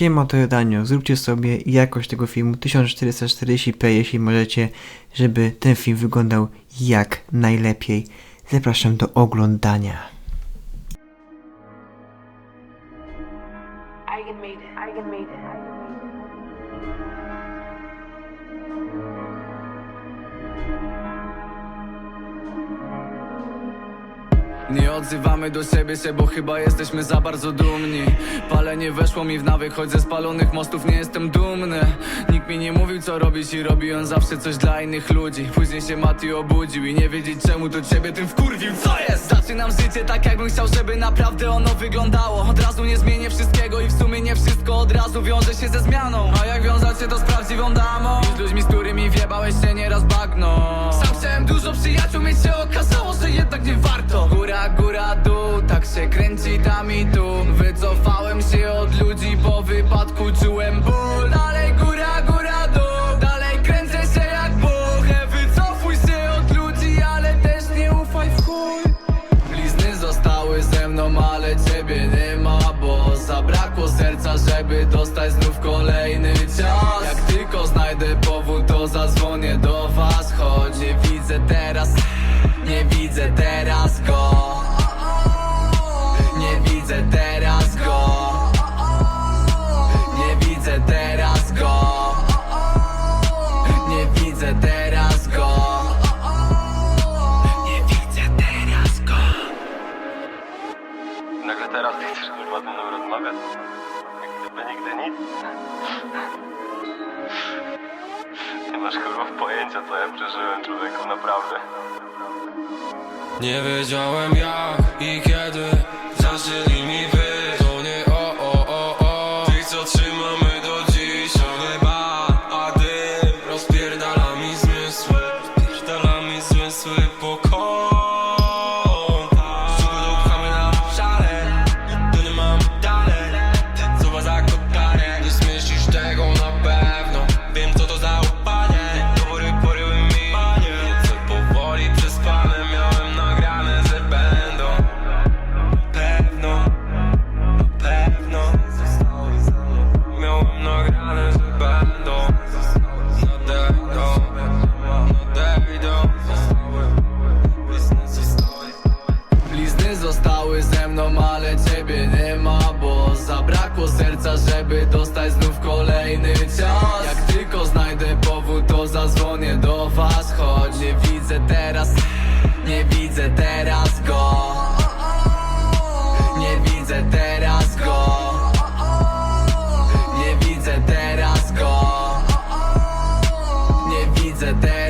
Siema to Jodanio, zróbcie sobie jakość tego filmu 1440p, jeśli możecie, żeby ten film wyglądał jak najlepiej. Zapraszam do oglądania. Nie odzywamy do siebie się, bo chyba jesteśmy za bardzo dumni. Palenie weszło mi w nawyk, choć ze spalonych mostów nie jestem dumny. Nikt mi nie mówił co robić i robiłem zawsze coś dla innych ludzi. Później się Mati obudził i nie wiedzieć czemu to ciebie tym wkurwił. Co jest? Zaczynam życie tak jakbym chciał, żeby naprawdę ono wyglądało. Od razu nie zmienię wszystkiego i w sumie nie wszystko od razu wiąże się ze zmianą. A jak wiązać się to z prawdziwą damą. I z ludźmi, z którymi wjebałeś się nieraz bagno tam i tu. Wycofałem się od ludzi, po wypadku czułem ból. Dalej góra, góra, dół, dalej kręcę się jak Bóg. Wycofuj się od ludzi, ale też nie ufaj w chuj. Blizny zostały ze mną, ale ciebie nie ma Bo zabrakło serca, żeby dostać znów kolejny cios. Jak tylko znajdę powód, to zadzwonię do was. Choć nie widzę teraz, nie widzę teraz go Nagle teraz ty chcesz kurwa ze mną rozmawiać? Jak gdyby nigdy nic? Nie masz kurwa pojęcia co ja przeżyłem człowieku, naprawdę. Nie wiedziałem jak i kiedy Zostały ze mną, ale ciebie nie ma Bo zabrakło serca, żeby dostać znów kolejny cios. Jak tylko znajdę powód, to zadzwonię do was Choć nie widzę teraz, nie widzę teraz go. Nie widzę teraz go. Nie widzę teraz go. Nie widzę teraz